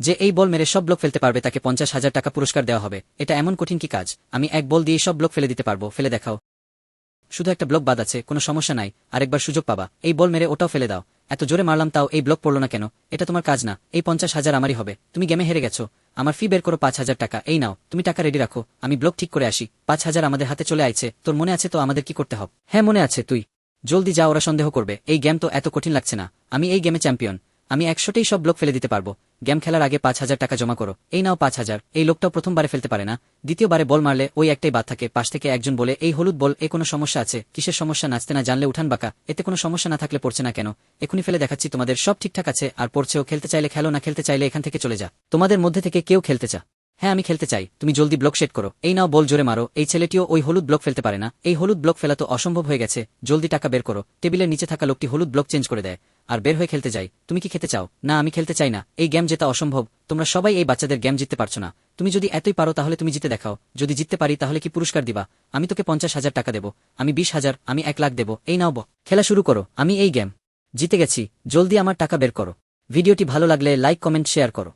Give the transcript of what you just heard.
যে এই বল মেরে সব ব্লক ফেলতে পারবে, তাকে পঞ্চাশ হাজার টাকা পুরস্কার দেওয়া হবে। এটা এমন কঠিন কি কাজ? আমি এক বল দিয়ে সব ব্লক ফেলে দিতে পারব, ফেলে দেখাও। শুধু একটা ব্লক বাদ আছে, কোনো সমস্যা নাই, আরেকবার সুযোগ পাবা। এই বল মেরে ওটাও ফেলে দাও। এত জোরে মারলাম তাও এই ব্লক পড়ল না কেন? এটা তোমার কাজ না, এই পঞ্চাশ হাজার আমারই হবে। তুমি গেমে হেরে গেছো। আমার ফি বের করো পাঁচ হাজার টাকা, এই নাও। তুমি টাকা রেডি রাখো, আমি ব্লক ঠিক করে আসি। পাঁচ হাজার আমাদের হাতে চলে আইছে, তোর মনে আছে তো আমাদের কি করতে হবে? হ্যাঁ মনে আছে, তুই। জলদি যা, ওরা সন্দেহ করবে। এই গেম তো এত কঠিন লাগছে না। আমি এই গেমে চ্যাম্পিয়ন আমি একশোটেই সব ব্লক ফেলে দিতে পারব। গেম খেলার আগে পাঁচ হাজার টাকা জমা করো। এই নাও পাঁচ হাজার। এই লোকটাও প্রথমবারে ফেলতে পারে না। দ্বিতীয়বারে বল মারলে ওই একটাই বাদ থাকে। পাশ থেকে একজন বলে, এই হলুদ বল এ কোনো সমস্যা আছে? কিসের সমস্যা? নাচতে না জানলে উঠান বাঁকা। এতে কোনো সমস্যা না থাকলে পড়ছে না কেন? এখনই ফেলে দেখাচ্ছি তোমাদের। সব ঠিকঠাক আছে। আর পড়ছেও খেলতে চাইলে খেলো, না খেলতে চাইলে এখান থেকে চলে যা। তোমাদের মধ্যে থেকে কেউ খেলতে চা হ্যাঁ আমি খেলতে চাই। তুমি জলদি ব্লক সেট করো। এই নাও, বল জোরে মারো। এই ছেলেটিও ওই হলুদ ব্লক ফেলতে পারে না। এই হলুদ ব্লক ফেলা তো অসম্ভব হয়ে গেছে। জলদি টাকা বের করো। টেবিলের নিচে থাকা লোকটি হলুদ ব্লক চেঞ্জ করে দেয়। আর বের হয়ে খেলতে যাই। তুমি কি খেতে চাও? না, আমি খেলতে চাই না। এই গেম জেতা অসম্ভব। তোমরা সবাই এই বাচ্চাদের গেম জিততে পারছ না। তুমি যদি এতই পারো, তাহলে তুমি জিতে দেখাও। যদি জিততে পারি, তাহলে কি পুরস্কার দিবা? আমি তোকে পঞ্চাশ হাজার টাকা দেবো। আমি বিশ হাজার, আমি এক লাখ দেবো। এই নাও খেলা শুরু করো। আমি এই গেম। জিতে গেছি। জলদি আমার টাকা বের করো। ভিডিওটি ভালো লাগলে লাইক, কমেন্ট, শেয়ার করো।